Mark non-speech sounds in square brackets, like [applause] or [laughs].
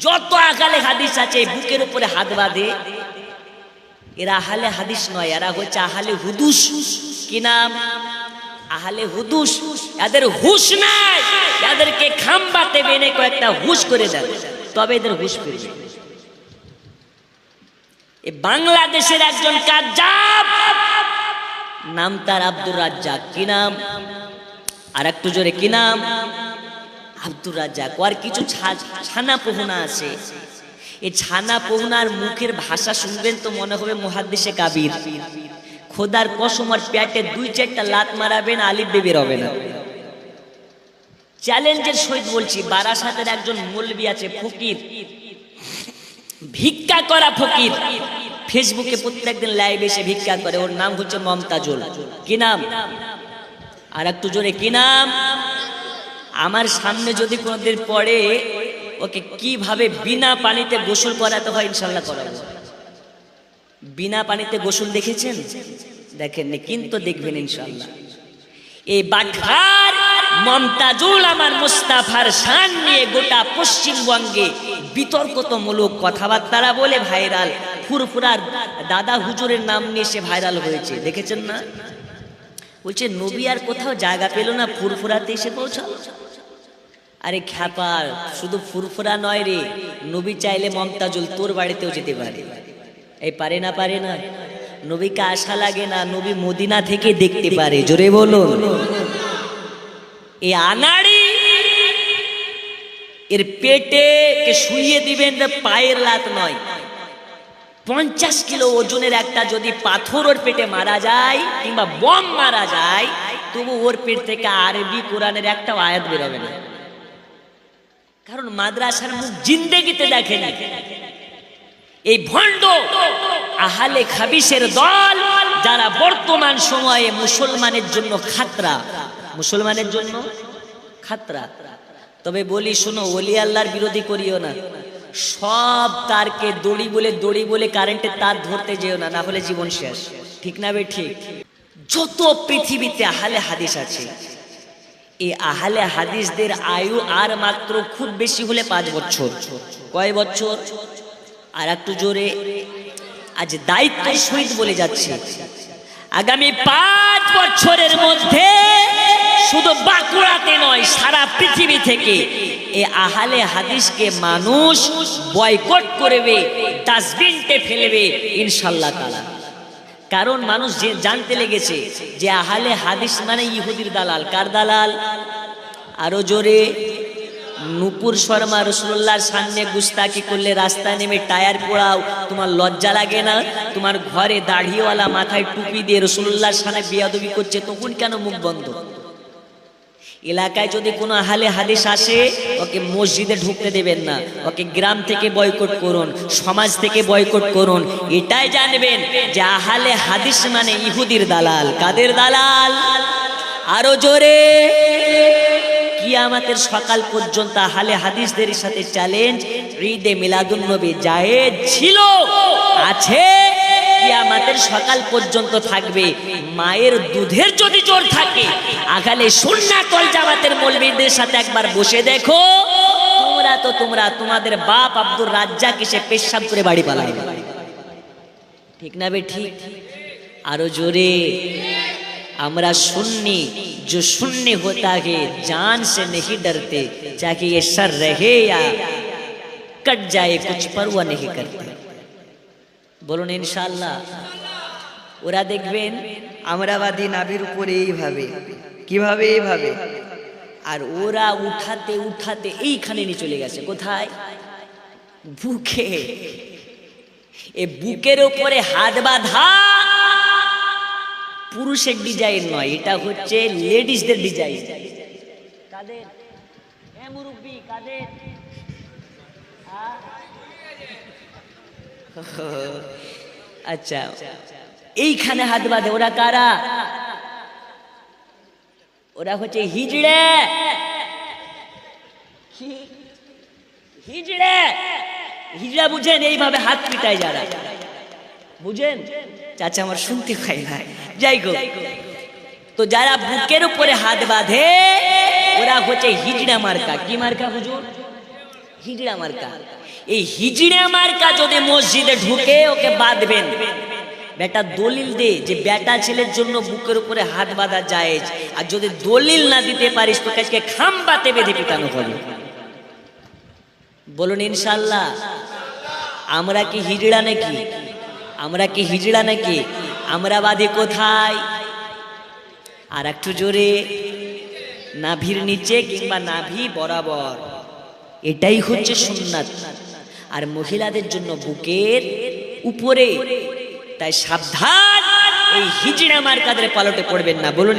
যত আকালে হাদিস আছে, বুকের উপরে হাত বাঁধে। এরা আহালে হাদিস নয়, এরা হচ্ছে আহালে হুদুস। কি নাম? আহালে হুদুস। এদের হুশ নাই। এদেরকে খাম্বাতে বেনে কয়েকটা হুশ করে দেন। তবে এদের হুশ ফিরবে। এ বাংলাদেশের একজন কাজাব নাম তার আব্দুর রাজ্জাক। কি নাম? আর একটু জোরে, কি নাম? আব্দুর রাজ্জাক আর কিছু ছানা পোহনা আছে। এই ছানা পোহনার মুখের ভাষা শুনবেন তো মনে হবে মহাদেশে কাবির। খোদার কসম আর প্যাটে দুই চারটা লাত মারাবেন, আলিফ বেবির হবে না। চ্যালেঞ্জের সহিত বলছি, বারাসাতের একজন মৌলবি আছে ফকির। ভিক্ষা করা ফকির। ফেসবুকে প্রত্যেকদিন লাইভ এসে ভিক্ষা করে, ওর নাম হচ্ছে মমতাজুল। কি নাম? আর একটু জোরে, কি নাম? আমার সামনে যদি কোনোদিন পড়ে, ওকে কীভাবে বিনা পানিতে গোসল করাতে হয় ইনশাল্লাহ করাবো। বিনা পানিতে গোসল দেখেছেন? দেখেননি, কিন্তু দেখবেন ইনশাল্লাহ এই বাঘার মমতাজুল আমার মুস্তাফার শান নিয়ে গোটা পশ্চিমবঙ্গে বিতর্কতমূলক কথাবার্তারা বলে ভাইরাল। ফুরফুরার দাদা হুজুরের নাম নিয়ে সে ভাইরাল হয়েছে, দেখেছেন না? বলছে, নবী আর কোথাও জায়গা পেল না, ফুরফুরাতে এসে পৌঁছাল? আরে খ্যাপার, শুধু ফুরফুরা নয় রে। নবী চাইলে মমতাজুল তোর বাড়িতেও যেতে পারে। এই পারে না পারে না। নবীকে আশা লাগে না, নবী মদিনা থেকে দেখতে পারে। জোরে বলুন। এই আনাড়ি, এর পেটে কে শুইয়ে দিবেন পায়ের লাত নয়। পঞ্চাশ কিলো ওজনের একটা যদি পাথর ওর পেটে মারা যায়, কিংবা বম মারা যায়, তবু ওর পেট থেকে আরবি কোরআনের একটা আয়াত বেরোবে না। কারণ মাদ্রাসার মুখ জিন্দেগিতে দেখেনি। এই ভণ্ড আহালে খাবিসের দল যারা বর্তমান সময়ে মুসলমানের জন্য খাতরা। মুসলমানের জন্য খাতরা। তবে বলি, শোনো, ওলি আল্লাহর বিরোধী করিও না। সব তারকে দড়ি বলে দড়ি বলে কারেন্টের তার ধরতে যেও না না হলে জীবন শেষ। ঠিক না বে? ঠিক। যত পৃথিবীতে আহালে হাদিস আছে এই আহালে হাদিসদের আয়ু আর মাত্র খুব বেশি হলে পাঁচ বছর। কয় বছর? আর একটু জোরে, আজ দায়িত্ব সহিত বলে যাচ্ছে। আগামী পাঁচ বছরের মধ্যে শুধু বাঁকুড়াতে নয়, সারা পৃথিবী থেকে এ আহালে হাদিসকে মানুষ বয়কট করবে ডাস্টবিনতে ফেলবে ইনশাল্লাহ তালা কারণ মানুষ যে জানতে লেগেছে যে আহালে হাদিস মানে ইহুদির দালাল। কার দালাল? আরও জোরে। নুপুর শর্মা রসুল্লার সামনে গুস্তাকি করলে রাস্তা নেমে টায়ার পোড়াও, তোমার লজ্জা লাগে না? তোমার ঘরে দাড়িওয়ালা মাথায় টুপি দিয়ে রসুল্লাহর সামনে বিয়াদবি করছে, তখন কেন মুখ বন্ধ? এলাকায় যদি কোনো আহালে হাদিস আসে, ওকে মসজিদে ঢুকতে দেবেন না। ওকে গ্রাম থেকে বয়কট করুন, সমাজ থেকে বয়কট করুন। এটাই জানবেন যে আহালে হাদিস মানে ইহুদির দালাল। কাদের দালাল? আরও জোরে। কিয়ামাতের সকাল পর্যন্ত আহালে হাদিসদের সাথে চ্যালেঞ্জ ঈদে মিলাদুন নবী জায়েজ ছিল। আছে। কিয়ামাতের সকাল পর্যন্ত থাকবে মায়ের দুধের যদি জোর থাকে আগালে সুন্না কল জামাতের মৌলবীদের সাথে একবার বসে দেখো তোমরা তো তোমরা তোমাদের বাপ আব্দুর রাজ্জাক এসে পেশাব করে বাড়ি পালাই ঠিক না বে ঠিক আরো জোরে আমরা सुन्नी जो शून्य होता है जान से नहीं डरते चाहे ये सर रहे या कट जाए कुछ परवा नहीं करते বলুন ইনশাল্লাহ ওরা দেখবেন, আমরাবাদী নাভির উপরে এইভাবে। কীভাবে এইভাবে? আর ওরা উঠাতে উঠাতে এইখানে নিয়ে চলে গেছে। কোথায়? বুকে। এ বুকের উপরে হাত বাঁধা পুরুষের ডিজাইন নয়, এটা হচ্ছে লেডিসদের ডিজাইন। কাদের? কাদের? [laughs] আচ্ছা এইখানে হাত বাঁধে, ওরা কারা? ওরা হচ্ছে হিজড়ে। হিজড়ে। হিজড়া বুঝেন এইভাবে হাত পিটায় যারা। বুঝেন? চাচা আমার শুনতে পাই না যাই গো। তো যারা বুকের উপরে হাত বাঁধে, ওরা হচ্ছে হিজড়া মার্কা। কি মার্কা হুজুর? হিজড়া মার্কা। এই হিজড়া মার্কা যদি মসজিদে ঢুকে ওকে বাঁধবেন, বেটা দলিল দে যে বেটা ছেলের জন্য বুকের উপরে হাত বাঁধা যায় আর যদি দলিল না দিতে পারিস, তোকে আজকে খাম্বাতে বেঁধে পিটানো হবে। বলুন ইনশাল্লাহ আমরা কি হিজড়া নাকি? আমরা কি হিজড়া নাকি? আমরা বাঁধি কোথায়? আর একটু জোরে, নাভির নিচে কিংবা নাভি বরাবর। এটাই হচ্ছে সুন্নাত। আর মহিলাদের জন্য বুকের উপরে। তাই সাবধান এই হিজড়া মার্কাদের পালটে পড়বেন না। বলুন